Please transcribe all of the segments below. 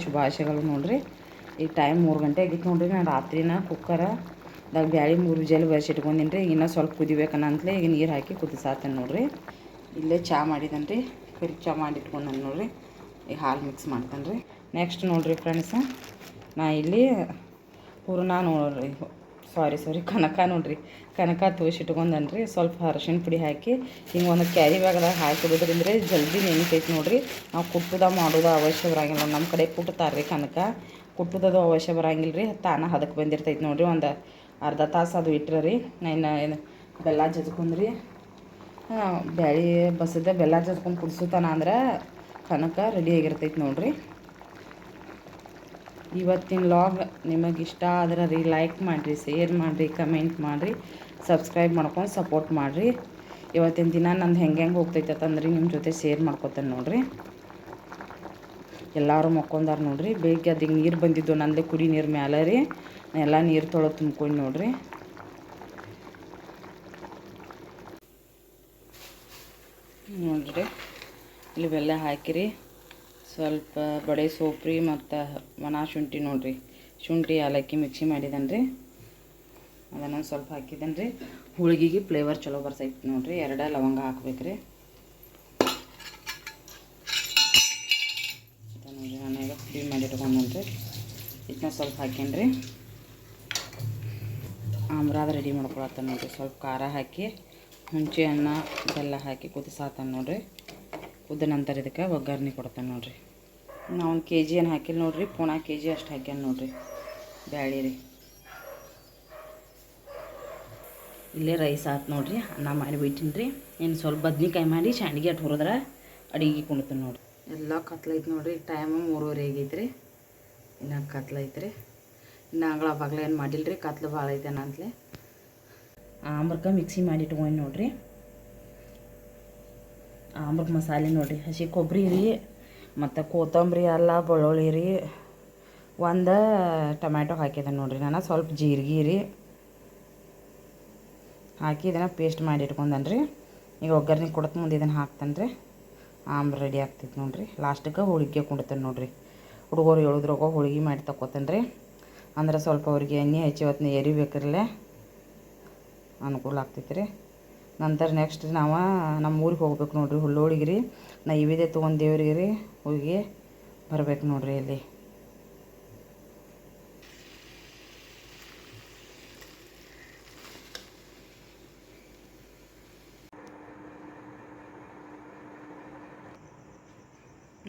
ಶುಭಾಶಯಗಳು ನೋಡ್ರಿ. ಈಗ ಟೈಮ್ ಮೂರು ಗಂಟೆ ಆಗಿತ್ತು ನೋಡ್ರಿ. ನಾನು ರಾತ್ರಿನ ಕುಕ್ಕರದಾಗ ಬ್ಯಾಳಿ ಮೂರು ಜಲ್ ಬರ್ಸಿಟ್ಕೊಂಡಿನಿ ರೀ ಇನ್ನೂ ಸ್ವಲ್ಪ ಕುದಿಬೇಕನ್ನಂತಲೇ ಈಗ ನೀರು ಹಾಕಿ ಕುದಿಸಾತೇನೆ ನೋಡ್ರಿ. ಇಲ್ಲೇ ಚಹಾ ಮಾಡಿದ್ದೇನೆ ರೀ ಕರಿ ಚಾ ಮಾಡಿಟ್ಕೊಂಡನ್ ನೋಡ್ರಿ. ಈಗ ಹಾಲು ಮಿಕ್ಸ್ ಮಾಡ್ತಾನೆ ರೀ ನೆಕ್ಸ್ಟ್ ನೋಡ್ರಿ ಫ್ರೆಂಡ್ಸ ನಾ ಇಲ್ಲಿ ಪೂರ್ಣ ನೋಡ್ರಿ. ಸಾರಿ ಸಾರಿ ಕನಕ ನೋಡ್ರಿ. ಕನಕ ತೋಸಿಟ್ಕೊಂಡನ್ ರೀ ಸ್ವಲ್ಪ ಅರಶಿನ ಪುಡಿ ಹಾಕಿ ಹಿಂಗೆ ಒಂದು ಕ್ಯಾರಿ ಬ್ಯಾಗ್ದಾಗ ಹಾಕಿಬಿಡೋದ್ರಿಂದ ಜಲ್ದಿ ನೆನಿತೈತಿ ನೋಡ್ರಿ. ನಾವು ಕುಟ್ಟುದ ಮಾಡೋದು ಅವಶ್ಯ ಬರಂಗಿಲ್ಲ ನಮ್ಮ ಕಡೆ ಕುಟ್ತಾರೆ ರೀ ಕನಕ. ಕುಟ್ಟುದದು ಅವಶ್ಯ ಬರಂಗಿಲ್ಲ ರೀ ತಾನ ಹದಕ್ಕೆ ಬಂದಿರ್ತೈತಿ ನೋಡ್ರಿ. ಒಂದು ಅರ್ಧ ತಾಸು ಅದು ಇಟ್ಟರೆ ರೀ ನಾನು ಏನು ಬೆಲ್ಲ ಜಜ್ಕೊಂಡ್ರಿ. ಬ್ಯಾಳಿ ಬಸದ ಬೆಲ್ಲ ಜಜ್ಕೊಂಡು ಕುಡ್ಸುತ್ತಾನ ಅಂದ್ರೆ ಕನಕ ರೆಡಿ ಆಗಿರ್ತೈತಿ ನೋಡ್ರಿ. ಇವತ್ತಿನ ಲಾಗ್ ನಿಮಗೆ ಇಷ್ಟ ಆದ್ರೆ ರೀ ಲೈಕ್ ಮಾಡಿರಿ ಶೇರ್ ಮಾಡಿರಿ ಕಮೆಂಟ್ ಮಾಡಿರಿ ಸಬ್ಸ್ಕ್ರೈಬ್ ಮಾಡ್ಕೊಂಡು ಸಪೋರ್ಟ್ ಮಾಡಿರಿ. ಇವತ್ತಿನ ದಿನ ನಂದು ಹೆಂಗೆ ಹೆಂಗೆ ಹೋಗ್ತೈತೆ ಅಂತಂದ್ರಿ ನಿಮ್ಮ ಜೊತೆ ಶೇರ್ ಮಾಡ್ಕೊತೇನೆ ನೋಡಿರಿ. ಎಲ್ಲರೂ ಮಕ್ಕೊಂಡಾರ ನೋಡಿರಿ ಬೇಗ ಅದಕ್ಕೆ ನೀರು ಬಂದಿದ್ದು ನಂದೇ ಕುಡಿ ನೀರು ಮ್ಯಾಲೆ ರೀ. ಎಲ್ಲ ನೀರು ತೊಳೆ ತುಂಬ್ಕೊಂಡು ನೋಡಿರಿ. ನೋಡಿರಿ, ಇಲ್ಲಿ ಬೆಲ್ಲ ಹಾಕಿರಿ. ಸ್ವಲ್ಪ ಬಡೆ ಸೋಪ್ರಿ ಮತ್ತು ಒಣ ಶುಂಠಿ ನೋಡಿರಿ. ಶುಂಠಿ ಏಲಕ್ಕಿ ಮಿಕ್ಸಿ ಮಾಡಿದನ್ರಿ. ಅದನ್ನು ಸ್ವಲ್ಪ ಹಾಕಿದ್ದೇನೆ ರೀ ಹೋಳಿಗೆಗೆ ಫ್ಲೇವರ್ ಚಲೋ ಬರ್ತೈತೆ ನೋಡಿರಿ. ಎರಡ ಲವಂಗ ಹಾಕ್ಬೇಕ್ರಿ. ರೀ ನೋಡಿರಿ ನಾನೀಗ ಫ್ರೀ ಮಾಡಿ ಇಟ್ಕೊಂಡನ್ರಿ ಇದನ್ನ ಸ್ವಲ್ಪ ಹಾಕೇನ್ರಿ. ಆಮ್ರಾದ ರೆಡಿ ಮಾಡ್ಕೊಳತ್ತ ನೋಡಿರಿ. ಸ್ವಲ್ಪ ಖಾರ ಹಾಕಿ ಹುಂಚೆ ಅನ್ನ ಬೆಲ್ಲ ಹಾಕಿ ಕುದಿಸಾತ ನೋಡ್ರಿ. ಕುದ ನಂತರ ಇದಕ್ಕೆ ಒಗ್ಗರಣೆ ಕೊಡ್ತಾನೆ ನೋಡಿರಿ. ನಾವು ಒಂದು ಕೆ ಜಿ ಏನು ಹಾಕಿಲ್ಲ ನೋಡಿರಿ ಪುಣಾ ಕೆ ಜಿ ಅಷ್ಟು ಹಾಕ್ಯಾನ ನೋಡಿರಿ. ಬ್ಯಾಳಿ ರೀ. ಇಲ್ಲೇ ರೈಸ್ ಆತು ನೋಡಿರಿ ಅನ್ನ ಮಾಡಿಬಿಟ್ಟಿನಿ ರೀ. ಇನ್ನು ಸ್ವಲ್ಪ ಬದ್ನಿಕಾಯಿ ಮಾಡಿ ಸಂಡಿಗೆ ಅಟ್ ಹುರಿದ್ರೆ ಅಡಿಗೆ ಕುಣ್ತೀನಿ ನೋಡಿರಿ. ಎಲ್ಲ ಕತ್ಲೈತೆ ನೋಡಿರಿ ಟೈಮು ಮೂರುವರೆ ಆಗೈತೆ ರೀ. ಇನ್ನು ಕತ್ಲೈತೆ ರೀ. ಇನ್ನು ಅಂಗಳ ಬಗ್ಲ ಏನು ಮಾಡಿಲ್ಲ ರೀ ಕತ್ಲು ಭಾಳ ಐತೆ ಅಂತಲೇ. ಆಮ್ರಕ ಮಿಕ್ಸಿ ಮಾಡಿ ಇಟ್ಕೊಂಡು ನೋಡ್ರಿ. ಆಮ್ರಕ್ಕೆ ಮಸಾಲೆ ನೋಡಿರಿ ಹಸಿ ಕೊಬ್ಬರಿ ರೀ ಮತ್ತು ಕೊತ್ತಂಬರಿ ಅಲ್ಲ, ಬೆಳ್ಳುಳ್ಳಿ ರೀ ಒಂದು ಟೊಮ್ಯಾಟೊ ಹಾಕಿದೆ ನೋಡಿರಿ ನಾನು, ಸ್ವಲ್ಪ ಜೀರಿಗೆ ರೀ ಹಾಕಿ ಇದನ್ನು ಪೇಸ್ಟ್ ಮಾಡಿ ಇಟ್ಕೊಂಡನ್ ರೀ ಈಗ ಒಗ್ಗರಣೆ ಕೊಡತ್ ಮುಂದೆ ಇದನ್ನು ಹಾಕ್ತಾನೆ ರೀ ಆಮ್ರ ರೆಡಿ ಆಗ್ತೈತೆ ನೋಡಿರಿ. ಲಾಸ್ಟಿಗೆ ಹೋಳಿಗೆ ಕುಂಡ್ತಾನೆ ನೋಡಿರಿ. ಹುಡುಗರು ಹೇಳಿದ್ರಾಗ ಹೋಳಿಗೆ ಮಾಡಿ ತಗೋತಾನೆ ರೀ ಅಂದ್ರೆ ಸ್ವಲ್ಪ ಅವ್ರಿಗೆ ಎಣ್ಣೆ ಹೆಚ್ಚಿ ಹೊತ್ತಿನ ಎರಿಬೇಕ್ರಲ್ಲೇ. ಅನುಕೂಲ ಆಗ್ತೈತೆ ರೀ ನಂತರ ನೆಕ್ಸ್ಟ್ ನಾವು ನಮ್ಮ ಊರಿಗೆ ಹೋಗ್ಬೇಕು ನೋಡ್ರಿ ಹುಲ್ಲೋಳಿಗೆ ರೀ ನೈವೇದ್ಯ ತೊಗೊಂಡೇವ್ರಿಗೆ ರೀ ಹೋಗಿ ಬರ್ಬೇಕು ನೋಡ್ರಿ ಇಲ್ಲಿ.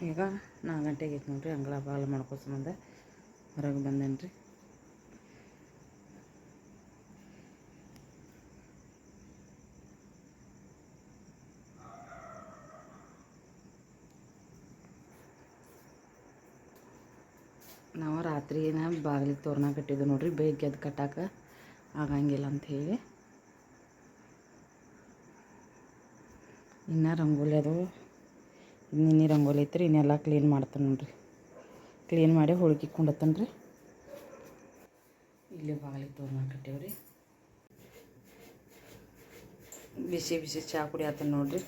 ಈಗ ನಾಲ್ಕು ಗಂಟೆಗೆ ಐತೆ ನೋಡ್ರಿ, ಅಂಗಳ ಬಾಗಿಲು ಮಾಡ್ಕೋ ಸಂಬಂಧ ಹೊರಗೆ ಬಂದೇನೆ ನಾವು ರಾತ್ರಿನ ಬಾಗಿಲಿಗೆ ತೋರಣ ಕಟ್ಟಿದ್ದು ನೋಡ್ರಿ ಬೇಗ ಎದ್ದು ಕಟ್ಟಾಕ ಆಗಂಗಿಲ್ಲ ಅಂತ ಹೇಳಿ. ಇನ್ನು ರಂಗೋಲಿ ಅದು ನಿನ್ನೆ ರಂಗೋಲಿ ಐತ್ರಿ, ಇನ್ನೆಲ್ಲ ಕ್ಲೀನ್ ಮಾಡ್ತಾನೆ ನೋಡ್ರಿ. ಕ್ಲೀನ್ ಮಾಡಿ ಹೋಳ್ಗೆ ರೀ. ಇಲ್ಲಿ ಬಾಗಿಲಿಗೆ ತೋರಣ ಕಟ್ಟೇವ್ರಿ. ಬಿಸಿ ಬಿಸಿ ಚಹಾ ಕುಡಿಯತ್ತ ನೋಡ್ರಿ.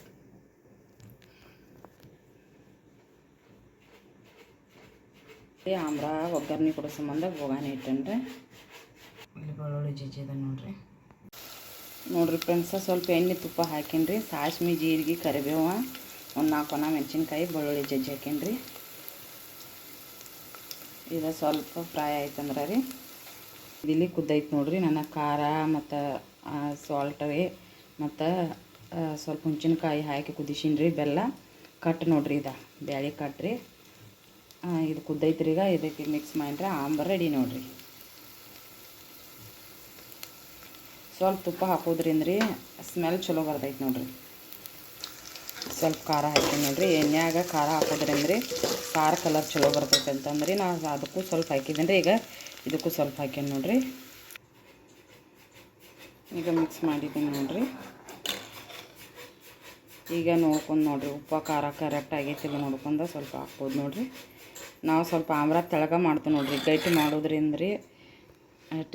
ಆಮ್ರ ಒಗ್ಗರಣೆ ಕೊಡೋ ಸಂಬಂಧ ಹೋಗಾನೆ ಇಟ್ಟನ್ರಿ. ಇಲ್ಲಿ ಬೆಳ್ಳುಳ್ಳಿ ಜಜ್ಜಿ ಅದ ನೋಡ್ರಿ. ನೋಡ್ರಿ ಫ್ರೆಂಡ್ಸ ಸ್ವಲ್ಪ ಎಣ್ಣೆ ತುಪ್ಪ ಹಾಕಿನ್ರಿ. ಸಾಸ್ಮಿ ಜೀರಿಗೆ ಕರಿಬೇವ ಒಂದು ನಾಲ್ಕು ಒಣ ಮೆಣಸಿನ್ಕಾಯಿ ಬೆಳ್ಳುಳ್ಳಿ ಜಜ್ಜಿ ಹಾಕಿನ್ರಿ. ಇದು ಸ್ವಲ್ಪ ಫ್ರೈ ಆಯ್ತಂದ್ರೆ ರೀ. ಇಲ್ಲಿ ಕುದ್ದೈತೆ ನೋಡ್ರಿ. ನನ್ನ ಖಾರ ಮತ್ತು ಸಾಲ್ಟ್ ರೀ. ಮತ್ತು ಸ್ವಲ್ಪ ಹುಂಚಿನಕಾಯಿ ಹಾಕಿ ಕುದಿಸಿನ್ರಿ. ಬೆಲ್ಲ ಕಟ್ ನೋಡ್ರಿ ಇದು. ಬ್ಯಾಳಿ ಕಟ್ರಿ ಇದು ಕುದ್ದೈತ್ರಿ ಈಗ ಇದಕ್ಕೆ ಮಿಕ್ಸ್ ಮಾಡಿದ್ರೆ ಆಂಬರ್ ರೆಡಿ ನೋಡ್ರಿ. ಸ್ವಲ್ಪ ತುಪ್ಪ ಹಾಕೋದ್ರಿಂದ ರೀ ಸ್ಮೆಲ್ ಚಲೋ ಬರ್ತೈತೆ ನೋಡ್ರಿ. ಸ್ವಲ್ಪ ಖಾರ ಹಾಕ್ತೀನಿ ನೋಡಿರಿ. ಎಣ್ಣೆಯಾಗ ಖಾರ ಹಾಕೋದ್ರಿಂದ ರೀ ಖಾರ ಕಲರ್ ಚಲೋ ಬರ್ತೈತೆ ಅಂತಂದ್ರಿ ನಾನು ಅದಕ್ಕೂ ಸ್ವಲ್ಪ ಹಾಕಿದ್ದೀನಿ ರೀ ಈಗ. ಇದಕ್ಕೂ ಸ್ವಲ್ಪ ಹಾಕೀನಿ ನೋಡ್ರಿ. ಈಗ ಮಿಕ್ಸ್ ಮಾಡಿದ್ದೀನಿ ನೋಡ್ರಿ. ಈಗ ನೋಡ್ಕೊಂಡು ನೋಡ್ರಿ. ಉಪ್ಪು, ಖಾರ ಕರೆಕ್ಟ್ ಆಗೈತಿ ನೋಡ್ಕೊಂಡು ಸ್ವಲ್ಪ ಹಾಕ್ಬೋದು ನೋಡ್ರಿ. ನಾವು ಸ್ವಲ್ಪ ಆಮ್ರ ತೆಳಗ ಮಾಡ್ತೀವಿ ನೋಡ್ರಿ. ಗಟ್ಟಿ ಮಾಡೋದ್ರಿಂದ ರೀ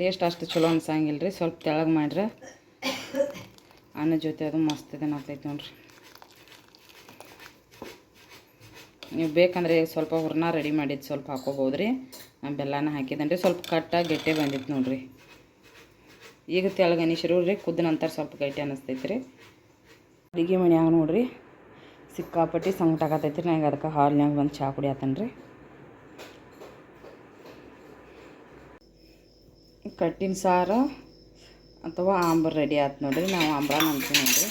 ಟೇಸ್ಟ್ ಅಷ್ಟು ಚಲೋ ಅನ್ಸಂಗಿಲ್ಲ ರೀ ಸ್ವಲ್ಪ ತೆಳಗೆ ಮಾಡ್ರೆ. ಅನ್ನ ಜೊತೆ ಅದು ಮಸ್ತ್ ಇದೆ ಆಗ್ತೈತೆ ನೋಡ್ರಿ. ನೀವು ಬೇಕಂದ್ರೆ ಸ್ವಲ್ಪ ಹುರ್ನ ರೆಡಿ ಮಾಡಿದ್ದು ಸ್ವಲ್ಪ ಹಾಕೋಬೋದು ರೀ ನಾನು ಬೆಲ್ಲನ ಹಾಕಿದಂದ್ರೆ ಸ್ವಲ್ಪ ಕಟ್ಟಾಗಿ ಗಟ್ಟಿ ಬಂದಿತ್ತು ನೋಡ್ರಿ. ಈಗ ತೆಳಗೆ ಅನಿಸಿರು ರೀ ಕುದ್ದ ನಂತರ ಸ್ವಲ್ಪ ಗಟ್ಟಿ ಅನ್ನಿಸ್ತೈತೆ ರೀ ಅಡುಗೆ ಮನೆಯಾಗ ನೋಡ್ರಿ, ಸಿಕ್ಕಾಪಟ್ಟಿ ಸಂಕಟ ಆಗತೈತಿ ರೀ ನಂಗೆ ಅದಕ್ಕೆ ಹಾಲ್ನಾಗ ಬಂದು ಚಹಾ ಕುಡಿಯತ್ತೇನೆ ರೀ ಕಟ್ಟಿನ ಸಾರು ಅಥವಾ ಆಂಬ್ರ ರೆಡಿ ಆಯ್ತು ನೋಡಿರಿ. ನಾವು ಆಂಬ್ರ ಅಂತೀವಿ ನೋಡಿರಿ.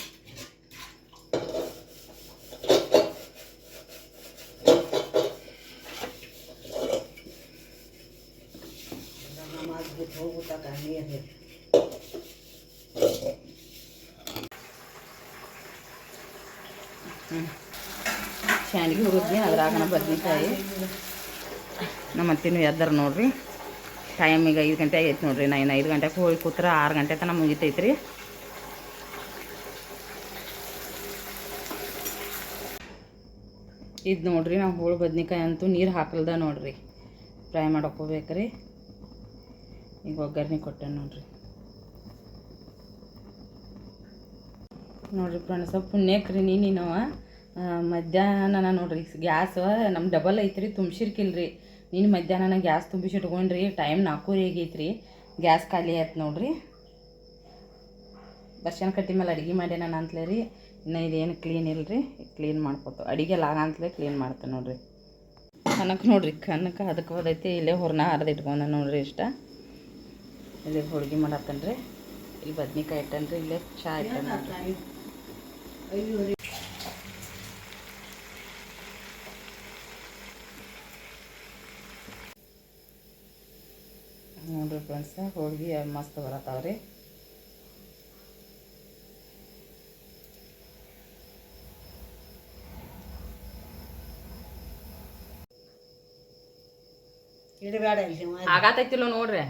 ಶಾಂಡ್ಗಿ ಹುರಿದ್ವಿ ಅದ್ರಾಗನ ಬದ್ನಿಕಾಯಿ. ನಮ್ಮ ಅತ್ತಿನೂ ಎದ್ದಾರ ನೋಡ್ರಿ. ಟೈಮ್ ಈಗ ಐದು ಗಂಟೆ ಆಗೈತೆ ನೋಡಿರಿ, ನಾ ಇನ್ನು ಐದು ಗಂಟೆಗೆ ಹೋಗಿ ಕೂತ್ರೆ ಆರು ಗಂಟೆ ತನಕ ಮುಗಿತೈತ್ರಿ. ಇದು ನೋಡ್ರಿ, ನಾವು ಹೋಳು ಬದ್ನಿಕಾಯಿ ಅಂತೂ ನೀರು ಹಾಕಲ್ದ ನೋಡಿರಿ. ಫ್ರೈ ಮಾಡ್ಕೋಬೇಕ್ರಿ ಈಗ ಒಗ್ಗರಣೆ ಕೊಟ್ಟೆ ನೋಡಿರಿ. ನೋಡ್ರಿ ಫ್ರೆಂಡ್ಸ ಪುಣ್ಯಕ್ರಿ ನೀನಿನವ ಮಧ್ಯಾಹ್ನ ನೋಡ್ರಿ, ಗ್ಯಾಸ್ ನಮ್ಮ ಡಬಲ್ ಐತ್ರಿ, ತುಂಬಿಸಿರ್ಕಿಲ್ರಿ. ನೀನು ಮಧ್ಯಾಹ್ನ ಗ್ಯಾಸ್ ತುಂಬಿಸಿ ಇಟ್ಕೊಂಡ್ರಿ ಟೈಮ್ ನಾಲ್ಕೂವರೆ ಆಗೈತ್ರಿ. ಗ್ಯಾಸ್ ಖಾಲಿ ಆಯ್ತು ನೋಡ್ರಿ. ದರ್ಶನ ಕಟ್ಟಿ ಮೇಲೆ ಅಡುಗೆ ಮಾಡಿ ನಾನು ಅಂತಲೇ ರೀ. ಇನ್ನು ಇದೇನು ಕ್ಲೀನ್ ಇಲ್ರಿ ಕ್ಲೀನ್ ಮಾಡ್ಕೊತು ಅಡುಗೆ ಲಾಗ ಅಂತಲೇ ಕ್ಲೀನ್ ಮಾಡ್ತೇನೆ ನೋಡ್ರಿ. ಕನಕ ನೋಡ್ರಿ, ಕನಕ ಅದಕ್ಕೆ ಹೋದೈತಿ, ಇಲ್ಲೇ ಹೊರನ ಇಟ್ಕೊಂಡ ನೋಡ್ರಿ ಇಷ್ಟ. ಇಲ್ಲೇ ಹೋಳಿಗೆ ಮಾಡತ್ತೇನೆ ರೀ ಇಲ್ಲಿ ಬದ್ನಿಕಾಯಿ ಇಟ್ಟನ್ರಿ, ಇಲ್ಲೇ ಚಾ ಇಟ್ಟ ನೋಡ್ರಿ ನೋಡ್ರಿ ಫ್ರೆಂಡ್ಸ ಹೋಳ್ಗೆ ಮಸ್ತ್ ಬರತ್ತಾವ್ರಿ. ಆಗತೈತಿಲ್ಲ ನೋಡ್ರಿ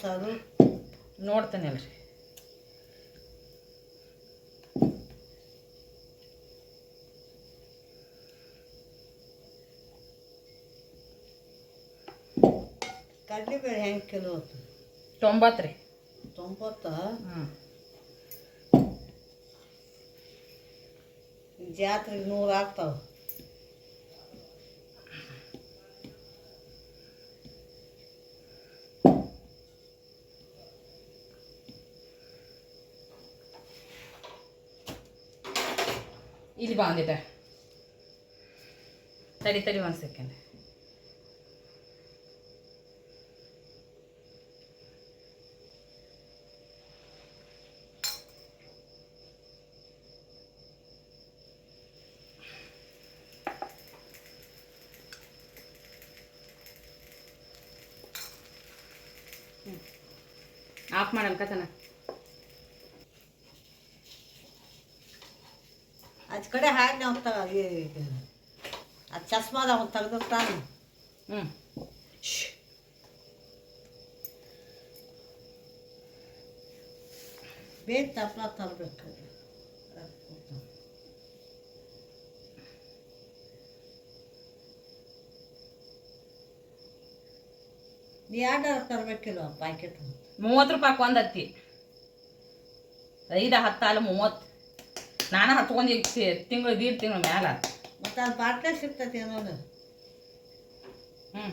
ಎಸ್ ನೋಡ್ತೇನೆ ಅಲ್ರಿ. ಕಡ್ಲೆಬೇಳೆ ಹೆಂಗೆ ಕಿಲೋ ತೊಂಬತ್ತು ರೀ. ತೊಂಬತ್ತ? ಹ್ಞೂ ಜಾತ್ರೆಗೆ ನೂರು ಆಗ್ತಾವ. ಇಲ್ಲಿ ಬಂದಿದೆ ತಡಿ ತಡಿ ಒಂದು ಸೆಕೆಂಡ್ ಆಫ್ ಮಾಡಲ್ಕತನ ಕಡೆ ಹಾಗೆ ನಾವು ತಗ ಅದು ಚಸ್ಮಾದ ಅವ್ನು ತೆಗ್ದಿರ್ತಾನೆ ಹ್ಞೂ ಬೇಗ ತಪ್ಪಲ ತರಬೇಕು. ನೀ ಎರಡು ತರಬೇಕಿಲ್ಲ ಪ್ಯಾಕೆಟ್ ಮೂವತ್ತು ರೂಪಾಯಿ ಒಂದತ್ತಿ ಐದು ಹತ್ತು ಅಲ್ಲ ಮೂವತ್ತು. ನಾನು ಹತ್ಕೊಂಡು ಈಗ ತಿಂಗಳು ದೀಡ್ ತಿಂಗಳು ಮ್ಯಾಲ. ಮತ್ತು ಅದು ಪಾರ್ಟ್ನರ್ ಸಿಗ್ತೈತಿ ಅನ್ನೋದು. ಹ್ಞೂ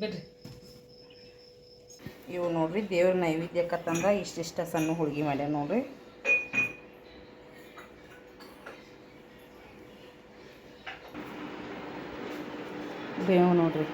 ಬಿಡ್ರಿ. ಇವು ನೋಡ್ರಿ ದೇವ್ರ ನೈವೇದ್ಯಕ್ಕತ್ತಂದ ಇಷ್ಟಿಷ್ಟ ಸಣ್ಣ ಹುಡುಗಿ ಮಾಡ್ಯಾವ ನೋಡ್ರಿ. ಬೇವು ನೋಡ್ರಿ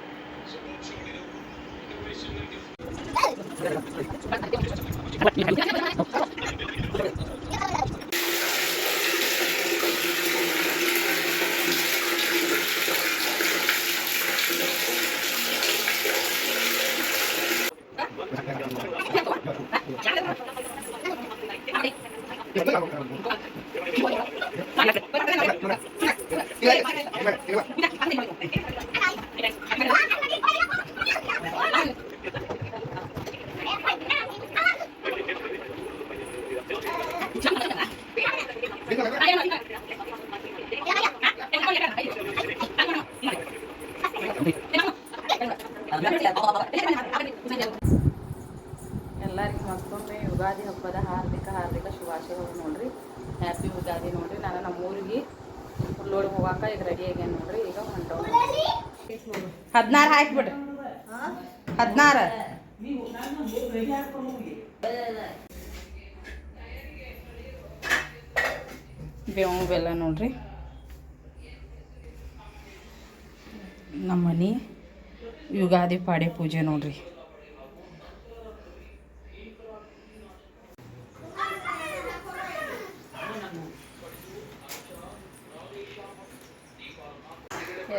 ಎಲ್ಲರಿಗೂ ಮತ್ತೊಮ್ಮೆ ಯುಗಾದಿ ಹಬ್ಬದ ಹಾರ್ದಿಕ ಹಾರ್ದಿಕ ಶುಭಾಶಯಗಳು ನೋಡ್ರಿ ಹ್ಯಾಪಿ ಯುಗಾದಿ ನೋಡ್ರಿ ನಾನು ನಮ್ಮ ಊರಿಗೆ ಲೋಡ್ ಹೋಗಾಕ ಈಗ ರೆಡಿ ಆಗ್ಯಾನ ನೋಡ್ರಿ ಈಗ ಹೊಂಟವ ಹದಿನಾರು ಹಾಕ್ಬಿಡ್ರಿ ಹದಿನಾರು. ಬೇವು ಬೆಲ್ಲ ನೋಡ್ರಿ. ನಮ್ಮ ಮನೆ ಯುಗಾದಿ ಪಾಡೆ ಪೂಜೆ ನೋಡ್ರಿ.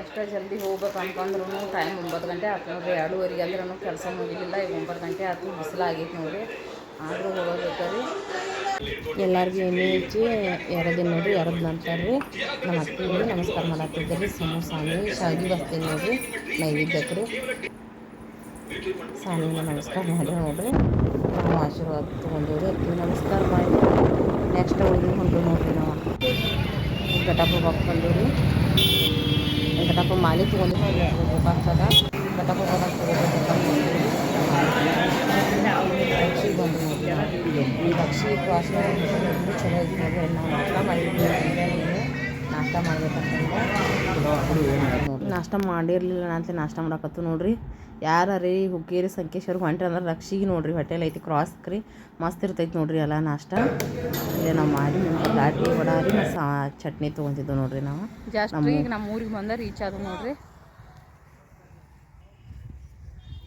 ಎಷ್ಟೋ ಜಲ್ದಿ ಹೋಗ್ಬೇಕು ಅನ್ಕೊಂಡ್ರು ಟೈಮ್ ಒಂಬತ್ತು ಗಂಟೆ ಆಯ್ತು ನೋಡ್ರಿ. ಎರಡೂವರೆಗೆ ಅಂದ್ರೂ ಕೆಲಸ ಮುಗಿಲಿಲ್ಲ, ಈಗ ಒಂಬತ್ತು ಗಂಟೆ ಆಯ್ತು ಬಿಸಿಲು ಆಗೈತೆ ನೋಡ್ರಿ. ಆದರೂ ಹೋಗೋಬೇಕು ರೀ. ಎಲ್ಲರಿಗೂ ಎಣ್ಣೆ ಹಚ್ಚಿ ಎರದಿನ ನೋಡ್ರಿ, ಎರಡು ನಂತರ ರೀ ನಮ್ಮ ಅತ್ತಿಗೆ ನಮಸ್ಕಾರ ಮಾಡತ್ತಿದ್ದೆ ರೀ. ಸಮೋಸ ಸಾನಿ ಶಾವಿಗೆ ಬರ್ತೀನಿ ನೋಡಿರಿ. ನೈವೇದ್ಯಕ್ಕೆ ರೀ. ಸಾನಿಗೆ ನಮಸ್ಕಾರ ಮಾಡಿ ನೋಡ್ರಿ. ನಾವು ಆಶೀರ್ವಾದ ತೊಗೊಂಡೇವ್ರಿ ಅತ್ತಿಗೆ ನಮಸ್ಕಾರ ಮಾಡಿ ನೆಕ್ಸ್ಟ್ ಉಳಿದು ಹೊಂಟು ನೋಡ್ರಿ ನಾವು. ಬಾಕ್ ಬಂದೇವ್ರಿ ಘಟಪ್ಪ ಮಾಲಿ ತೊಗೊಂಡಿದ್ವಿ ಗೋಪಾಲ್ಸದ ಘಟಪ್ಪ ಬಾಕ್ ದಕ್ಷಿ ಬಂದು ನೋಡ್ರಿ ನಾವು. ಈ ದಕ್ಷಿ ಕ್ರಾಸ್ ಚಲೋ ಐತಿ ನೋಡ್ರಿ ನಾವು ನಾಷ್ಟ ಮಾಡಿರಲಿಲ್ಲ ನಾಷ್ಟ ಅಂತ ನಾಷ್ಟ ಮಾಡಕತ್ತು ನೋಡ್ರಿ. ಯಾರ ರೀ ಹುಕ್ಕೇರಿ ಸಂಕೇಶ್ವರ ಹೊಂಟ್ರಿ ಅಂದ್ರೆ ರಕ್ಷಿಗೆ ನೋಡ್ರಿ. ಹೋಟೆಲ್ ಐತಿ ಕ್ರಾಸ್ ರೀ ಮಸ್ತ್ ಇರ್ತೈತಿ ನೋಡ್ರಿ ಎಲ್ಲ ನಾಷ್ಟ. ಇಲ್ಲೇ ನಾವು ಮಾಡಿ ದಾಟಿ ಬಡಾರಿ ಮತ್ತು ಚಟ್ನಿ ತೊಗೊಂತಿದ್ದೆವು ನೋಡ್ರಿ ನಾವು. ಜಾಸ್ತಿ ನಮ್ಮ- ಈಗ ನಮ್ಮ ಊರಿಗೆ ಬಂದ ರೀಚ್ ಆದ ನೋಡ್ರಿ.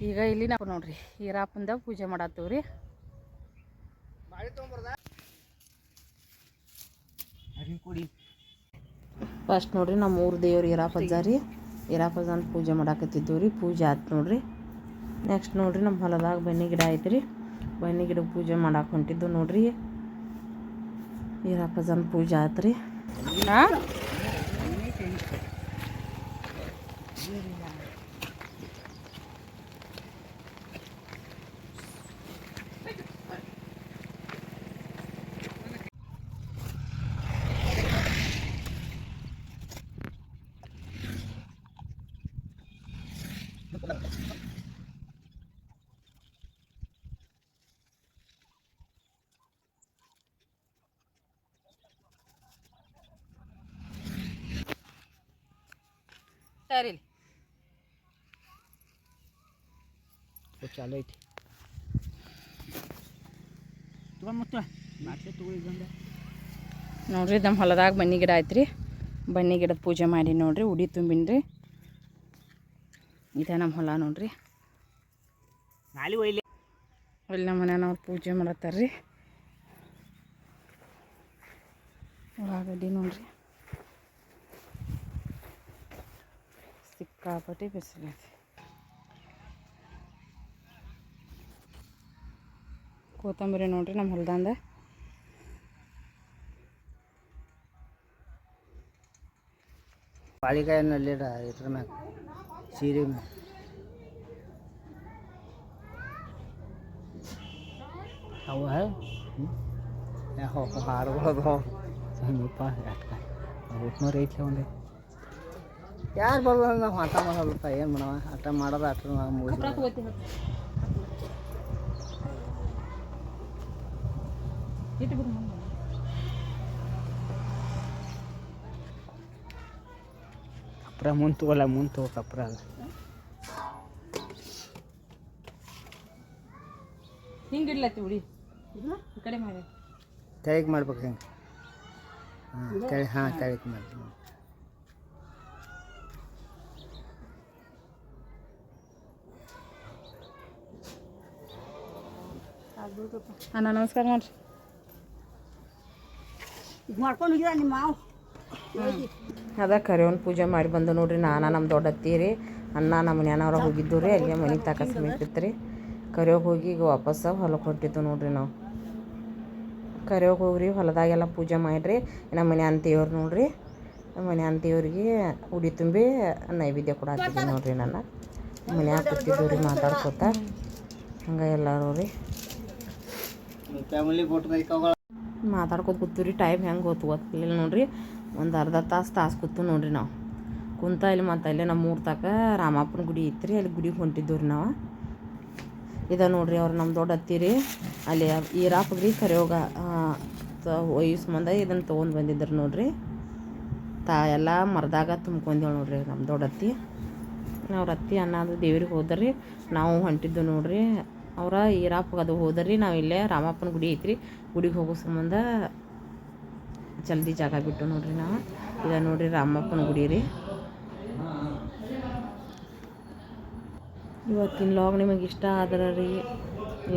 ಈಗ ಇಲ್ಲಿ ನಾವು ನೋಡ್ರಿ ಈರಾಪಂದ ಪೂಜೆ ಮಾಡತ್ತೀವಿ ರೀ. ಫಸ್ಟ್ ನೋಡ್ರಿ ನಮ್ಮ ಊರು ದೇವ್ರು ಇರಾಪಜ್ಜ ರೀ ಇರಾಪಜ್ಜನ ಪೂಜೆ ಮಾಡಾಕತ್ತಿದ್ದೀವಿ ರೀ. ಪೂಜೆ ಆಯ್ತು ನೋಡ್ರಿ. ನೆಕ್ಸ್ಟ್ ನೋಡ್ರಿ ನಮ್ಮ ಹೊಲದಾಗ ಬನ್ನಿ ಗಿಡ ಐತೆ ರೀ ಬನ್ನಿ ಗಿಡಕ್ಕೆ ಪೂಜೆ ಮಾಡಾಕ ಹೊಂಟಿದ್ದು ನೋಡ್ರಿ. ಇರಾಪಜ್ಜನ ಪೂಜೆ ಆಯ್ತು ರೀ. ಹಾಂ? ಸರಿ ಚಾಲು ಐತಿ. ಮತ್ತೆ. ನೋಡ್ರಿ ನಮ್ಮ ಹೊಲದಾಗ ಬನ್ನಿ ಗಿಡ ಐತ್ರಿ. ಬನ್ನಿ ಗಿಡದ ಪೂಜೆ ಮಾಡಿ ನೋಡ್ರಿ ಉಡಿ ತುಂಬಿನ್ರಿ. ಇದೇ ನಮ್ಮ ಹೊಲ ನೋಡ್ರಿ. ನಾಳೆ ಒಯ್ಲಿ. ಇಲ್ಲಿ ನಮ್ಮ ಮನೆಯವ್ರು ಪೂಜೆ ಮಾಡತ್ತಾರ್ರಿ ಉಳ್ಳಾಗಡ್ಡಿ ನೋಡ್ರಿ. ಸಿಕ್ಕಾಪಟ್ಟೆ ಬಿಸಿಲೈತಿ ಕೊತ್ತಂಬರಿ ನೋಡ್ರಿ ನಮ್ಮ ಹೊಲ್ದಂದ ಪಾಳಿಕಾಯಲ್ಲಿ ಇದ್ರ ಮ್ಯಾಗ ಸೀರೆ ಮ್ಯಾಗ ಅವು ಯಾವ ಹಾಡುಗಳು ಅದಾವ ಸಂಗೀಪ ಯಾಕ ಒಟ್ನೂರು ಐತಿ ಒಂದೇ ಯಾರು ಬರೋದ ನಾವು ಆಟ ಮಾಡಲ್ಲಪ್ಪ ಏನು ಮಾಡವ ಆಟ ಮಾಡೋದು ಆಟ ನಾವು ಮುಗಿದ ಕಪ್ರ ಮುಂದೆ ತಗೋಲ್ಲ ಮುಂದೆ ತಗೋ ಕಪ್ರ ಅಲ್ಲ ಹಿಂಗೆ ಇಡ್ಲತ್ತಿ ಉಡಿ ಈ ಕಡೆ ಮಾಡಿ ತೆಳಗೆ ಮಾಡ್ಬೇಕು ಹಿಂಗೆ. ಹಾಂ ತೆಳಿ ಹಾಂ ತೆಳಗೆ ಮಾಡ್ತೀನಿ ಅಣ್ಣ ನಮಸ್ಕಾರ ನೋಡ್ರಿ ಅದ ಕರಿಯವನ್ ಪೂಜೆ ಮಾಡಿ ಬಂದು ನೋಡ್ರಿ ನಾನ ನಮ್ಮ ದೊಡ್ಡತ್ತಿ ರೀ. ಅಣ್ಣ ನಮ್ಮ ನೆನವ್ರ ಹೋಗಿದ್ದು ರೀ ಅಲ್ಲಿಗೆ ಮನೆಗೆ ತಾಕ ಸಮೀಪಿತ್ರಿ ರೀ ಕರಿಯೋಗಿ ಹೋಗಿ ಈಗ ವಾಪಸ್ ಹೊಲಕ್ಕೆ ಹೊಂಟಿದ್ದು ನೋಡ್ರಿ ನಾವು. ಕರೆಯೋಗಿ ಹೋಗ್ರಿ ಹೊಲದಾಗೆಲ್ಲ ಪೂಜೆ ಮಾಡಿರಿ. ನಮ್ಮ ಮನೆ ಅಂತೀವ್ರು ನೋಡ್ರಿ. ನಮ್ಮ ಮನೆ ಅಂತೀವ್ರಿಗೆ ಉಡಿ ತುಂಬಿ ನೈವೇದ್ಯ ಕೂಡ ಹಾಕಿದ್ವಿ ನೋಡ್ರಿ ನಾನು ಮನ್ಯಾಗ ಕೂತಿದ್ದು ರೀ ಮಾತಾಡ್ಕೊತ. ಹಂಗೆ ಎಲ್ಲರೂ ರೀ. ಫ್ಯಾಮಿಲಿ ಮಾತಾಡ್ಕೊತ ಕೂತೀವಿ ರೀ ಟೈಮ್ ಹೆಂಗೆ ಗೊತ್ತು ಗೊತ್ತಿಲ್ಲ ನೋಡ್ರಿ. ಒಂದು ಅರ್ಧ ತಾಸು ತಾಸು ಕೂತು ನೋಡ್ರಿ ನಾವು. ಕುಂತ ಇಲ್ಲಿ ಮತ್ತೆ ಇಲ್ಲೇ ನಮ್ಮ ಊರ ತಕ ರಾಮಪ್ಪನ ಗುಡಿ ಐತ್ರಿ, ಅಲ್ಲಿ ಗುಡಿಗೆ ಹೊಂಟಿದ್ದೀವಿ ರೀ ನಾವು. ಇದ ನೋಡ್ರಿ ಅವ್ರು ನಮ್ಮ ದೊಡ್ಡ ಹತ್ತಿರಿ ಅಲ್ಲಿ ಈರಾಪಗ್ರಿ ಕರೆಯೋಗ ಒಯ್ಯು ಸಂಬಂಧ ಇದನ್ನು ತೊಗೊಂಡು ಬಂದಿದ್ರು ನೋಡ್ರಿ. ತಾ, ಎಲ್ಲ ಮರದಾಗ ತುಂಬ್ಕೊಂಡೇವು ನೋಡ್ರಿ ನಮ್ಮ ದೊಡ್ಡ ಹತ್ತಿ ಅವ್ರ ಅತ್ತಿ ಅನ್ನೋದು ದೇವ್ರಿಗೆ ಹೋದ್ರಿ ನಾವು ಹೊಂಟಿದ್ದು ನೋಡ್ರಿ. ಅವ್ರ ಈರಾಪಗೆ ಅದು ಹೋದ್ರಿ, ನಾವು ಇಲ್ಲೇ ರಾಮಪ್ಪನ ಗುಡಿ ಐತ್ರಿ. ಗುಡಿಗೆ ಹೋಗೋ ಸಂಬಂಧ ಜಲ್ದಿ ಜಾಗ ಬಿಟ್ಟು ನೋಡ್ರಿ ನಾವು. ಇದ ನೋಡ್ರಿ ರಾಮಪ್ಪನ ಗುಡಿ ರೀ. ಇವತ್ತಿನ ಲಾಗ್ ನಿಮಗೆ ಇಷ್ಟ ಆದ್ರೆ ರೀ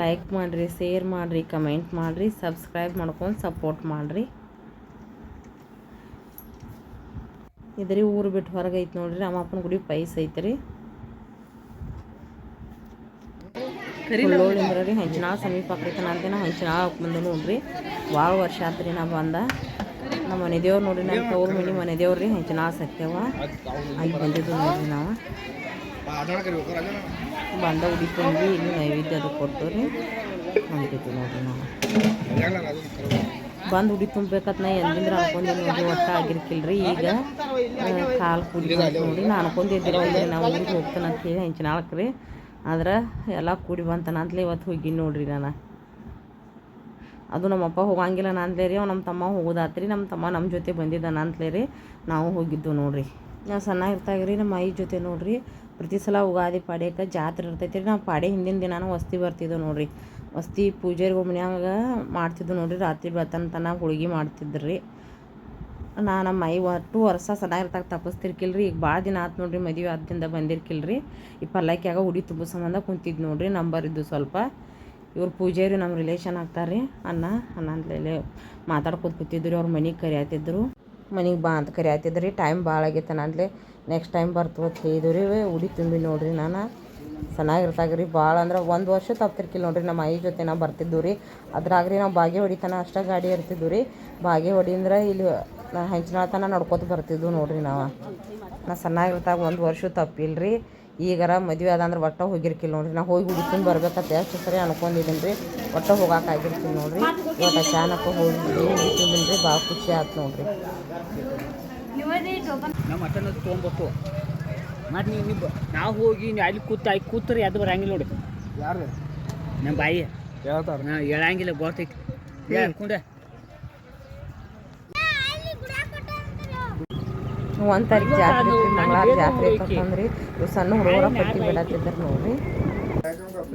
ಲೈಕ್ ಮಾಡಿರಿ ಶೇರ್ ಮಾಡಿರಿ ಕಮೆಂಟ್ ಮಾಡಿರಿ ಸಬ್ಸ್ಕ್ರೈಬ್ ಮಾಡ್ಕೊಂಡು ಸಪೋರ್ಟ್ ಮಾಡಿರಿ. ಇದ್ರಿ ಊರು ಬಿಟ್ಟು ಹೊರಗೆ ಐತೆ ನೋಡ್ರಿ, ರಾಮಪ್ಪನ ಗುಡಿ ಪೈಸ್ ಐತ್ರಿ. ಹುಲ್ಲೋಳಿಂದ್ರ ರೀ ಹಂಚಿನಾಳ ಸಮೀಪ ಆಕೈತೆ ನಾಲ್ಕು ದಿನ ಹಂಚಿನಾಳ ಬಂದು ನೋಡ್ರಿ. ಭಾಳ ವರ್ಷ ಆತ್ರಿ ನಾ ಬಂದ. ನಮ್ಮ ಮನೆ ದೇವ್ರು ನೋಡ್ರಿ ನಮ್ಮ ತವ್ರ ಮನೆ ಮನೆ ದೇವ್ರಿ ರೀ ಹಂಚಿನಾಳ ಸತ್ಯವ ಅಲ್ಲಿ ಬಂದಿದ್ದು ನೋಡ್ರಿ ನಾವು. ಬಂದ ಉಡಿ ತುಂಬಿ ಇಲ್ಲಿ ನೈವೇದ್ಯ ಅದು ಕೊಟ್ಟು ರೀ ನೋಡ್ರಿ ನಾವು. ಬಂದು ಉಡಿ ತುಂಬಬೇಕತ್ ನಾ ಎಂದಿಂದ್ರೆ ಅನ್ಕೊಂಡಿ ನೋಡ್ರಿ ಒಟ್ಟ ಆಗಿರ್ಕಿಲ್ರಿ ಈಗ. ಕಾಲು ಕುಡಿ ನೋಡಿ ನಾ ಅನ್ಕೊಂಡಿದ್ದೀರ ನಾವು ಊರಿಗೆ ಹೋಗ್ತಾನೆ ಅಂತ ಹೇಳಿ ಹೆಂಚಿನ ರೀ ಆದ್ರೆ ಎಲ್ಲ ಕೂಡಿ ಬಂತಾನ ಅಂತಲೇ ಇವತ್ತು ಹೋಗಿ ನೋಡ್ರಿ ನಾನು. ಅದು ನಮ್ಮಪ್ಪ ಹೋಗಂಗಿಲ್ಲ ನಂತಲೇ ರೀ ನಮ್ಮ ತಮ್ಮ ಹೋಗೋದಾತ್ರಿ, ನಮ್ಮ ತಮ್ಮ ನಮ್ಮ ಜೊತೆ ಬಂದಿದ್ದ ಅಂತಲೇ ರೀ, ನಾವು ಹೋಗಿದ್ದು ನೋಡ್ರಿ. ನಾವು ಸಣ್ಣ ರೀ, ನಮ್ಮ ಐ ಜೊತೆ ನೋಡ್ರಿ, ಪ್ರತಿ ಸಲ ಉಗಾದಿ ಪಾಡ್ಯಕ್ಕೆ ಜಾತ್ರೆ ಇರ್ತೈತಿ ರೀ ನಾವು ಪಾಡೆ ಹಿಂದಿನ ದಿನಾನೂ ವಸ್ತಿ ಬರ್ತಿದ್ದೆವು ನೋಡ್ರಿ. ವಸ್ತಿ ಪೂಜೆಗೆ ಮನ್ಯಾಗ ಮಾಡ್ತಿದ್ದು ನೋಡ್ರಿ, ರಾತ್ರಿ ಬರ್ತನ ತನ ಹೋಳಿಗೆ ಮಾಡ್ತಿದ್ರು. ನಾ ನಮ್ಮ ಮೈ ಒಟ್ಟು ವರ್ಷ ಇರ್ಕಿಲ್ಲ ರೀ ಈಗ ಭಾಳ ದಿನ ಆತು ನೋಡ್ರಿ ಮದುವೆ ಬಂದಿರ್ಕಿಲ್ಲ ರೀ ಈ ಪಲ್ಲಕ್ಕಿಯಾಗ ಉಡಿ ತುಂಬ ಸಂಬಂಧ ಕುಂತಿದ್ದು ನೋಡ್ರಿ ನಂಬರ್ ಇದ್ದು ಸ್ವಲ್ಪ. ಇವ್ರು ಪೂಜಾರಿ ನಮ್ಮ ರಿಲೇಷನ್ ಆಗ್ತಾರೆ ಅಣ್ಣ ಅನ್ನ ಅಂತಲೇ ಮಾತಾಡ್ಕೊತ ಕೂತಿದ್ರು, ಅವ್ರು ಮನೆಗೆ ಕರಿಯಾತಿದ್ರು. ಮನೆಗೆ ಬಾ ಅಂತ ಕರಿಯಾತಿದ್ರು. ರೀ ಟೈಮ್ ಭಾಳ ಆಗೈತೆ ಅಂತಲೇ ನೆಕ್ಸ್ಟ್ ಟೈಮ್ ಬರ್ತು ಅಂತ ಹೇಳಿದ್ರು. ರೀ ಉಡಿ ತುಂಬಿ ನೋಡ್ರಿ ನಾನು. ಚೆನ್ನಾಗಿರ್ತಾಗ ರೀ ಭಾಳ ಅಂದ್ರೆ ಒಂದು ವರ್ಷ ತಪ್ತಿರ್ಕಿಲ್ಲ ನೋಡ್ರಿ. ನಮ್ಮ ಐ ಜೊತೆ ನಾವು ಬರ್ತಿದ್ದು ರೀ ಅದ್ರಾಗ ರೀ ನಾವು ಬಾಗೆ ಹೊಡಿತನ ಅಷ್ಟೇ ಗಾಡಿ ಇರ್ತಿದ್ವು ರೀ ಬಾಗೆ ಹೊಡಿಂದ್ರೆ ಇಲ್ಲಿ ನಾ ಹೆಂಚಿನ ತನ ನಡ್ಕೊತ ಬರ್ತಿದ್ವು ನೋಡ್ರಿ ನಾವು. ನಾ ಸಣ್ಣಾಗಿರ್ತಾಗ ಒಂದು ವರ್ಷ ತಪ್ಪಿಲ್ಲ ರೀ ಈಗಾರ ಮದುವೆ ಅದಂದ್ರೆ ಒಟ್ಟ ಹೋಗಿರ್ಕಿಲ್ಲ ನೋಡ್ರಿ. ನಾ ಹೋಗಿ ಹುಡುಕೊಂಡು ಬರ್ಬೇಕಂತ ಎಷ್ಟು ಸರಿ ಅನ್ಕೊಂಡಿದ್ದೀನಿ ರೀ ಒಟ್ಟ ಹೋಗಾಕಾಗಿರ್ತೀನಿ ನೋಡ್ರಿ. ಇವತ್ತು ಅಚಾನಕ ಹೋಗಿ ಹುಡುಕಿದ್ದೀನಿ ರೀ ಭಾಳ ಖುಷಿ ಆಯ್ತು ನೋಡ್ರಿ. ನಮ್ಮ ಮಟನ್ ತೊಗೊಂಬತ್ತು. ಮತ್ತು ನೀವು ನೀವು ನಾವು ಹೋಗಿ ನೀವು ಅಲ್ಲಿ ಕೂತ ಅಲ್ಲಿ ಕೂತ್ರೆ ಅದು ಬರಂಗಿಲ್ಲ ನೋಡಿ ಯಾರು ನಮ್ಮ ಬಾಯಿ. ಹೇಳ್ತಾರ ನಾ ಹೇಳಂಗಿಲ್ಲ ಗೊತ್ತೈತಿ. ಹೇಳ್ಕೊಂಡೆ ಒಂದು ತಾರೀಕು ಜಾತ್ರೆ ಐತ್ರಿ ಮಂಗಳಾರ ಜಾತ್ರೆ ಇತ್ತಂದ್ರಿ ಇವು ಸಣ್ಣ ಹುಡುಗರ ಪಟ್ಟಿ ಬಿಡತ್ತಿದ್ರು ನೋಡ್ರಿ.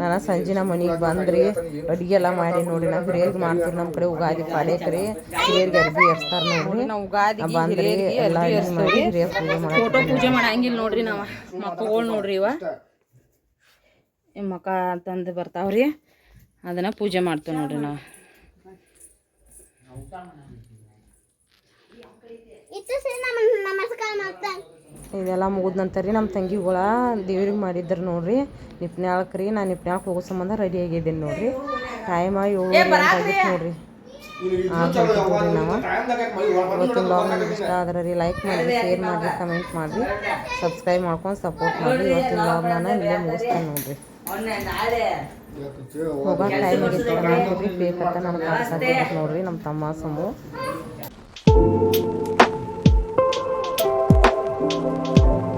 ನಾನು ಸಂಜಿನ ಮನೆಗೆ ಬಂದ್ರಿ. ಅಡುಗೆ ಎಲ್ಲ ಮಾಡಿ ನೋಡಿ ನಾವು ಹಿರಿಯರಿಗೆ ಮಾಡ್ತೀವಿ ನಮ್ಮ ಕಡೆ ಉಗಾದಿ ಪಾಡೇಕ್ರಿ ಹಿರಿಯರಿಗೆ ಅರ್ಬಿ ಎರ್ಸ್ತಾರೆ ನೋಡ್ರಿ. ಉಗಾದಿ ಬಂದ್ರಿ ಎಲ್ಲ ಮಾಡಿ ಹಿರಿಯರ್ ಪೂಜೆ ಫೋಟೋ ಮಾಡಿ ಪೂಜೆ ಮಾಡಂಗಿಲ್ಲ ನೋಡ್ರಿ ನಾವು. ಮಕ್ಕಳು ನೋಡ್ರಿ ಇವ. ಈ ಮಕ ತಂದು ಬರ್ತಾವ್ರಿ. ಅದನ್ನ ಪೂಜೆ ಮಾಡ್ತೇವೆ ನೋಡ್ರಿ ನಾವು. ಇದೆಲ್ಲ ಮುಗಿದ ನಂತರ ರೀ ನಮ್ಮ ತಂಗಿಗಳ ದೇವ್ರಿಗೆ ಮಾಡಿದ್ರು ನೋಡ್ರಿ. ನಿಪ್ನ್ಯಾಳಕ್ಕೆ ರೀ ನಾನು ನಿಪ್ನ್ಯಾಳಕ್ಕೆ ಹೋಗೋ ಸಂಬಂಧ ರೆಡಿ ಆಗಿದ್ದೀನಿ ನೋಡ್ರಿ. ಟೈಮ್ ಏಳು ಆಗಿತ್ತು ನೋಡ್ರಿ. ನಾವು. ಇವತ್ತಿನ ಲಾಗ್ ನಿಮ್ಗೆ ಇಷ್ಟ ಆದ್ರೆ ರೀ ಲೈಕ್ ಮಾಡಿ ಶೇರ್ ಮಾಡಿ ಕಮೆಂಟ್ ಮಾಡಿರಿ ಸಬ್ಸ್ಕ್ರೈಬ್ ಮಾಡ್ಕೊಂಡು ಸಪೋರ್ಟ್ ಮಾಡಿ. ಇವತ್ತಿನ ಲಾಗ್ ನಾನು ಇಲ್ಲೇ ಮುಗಿಸ್ತೇನೆ ನೋಡ್ರಿ. ಹೋಗೋ ಟೈಮ್ ಆಗಿತ್ತು ನೋಡ್ರಿ. ಬೇಕಂತ ನನಗೆ ನೋಡ್ರಿ ನಮ್ಮ ತಮ್ಮ ಸಮು Música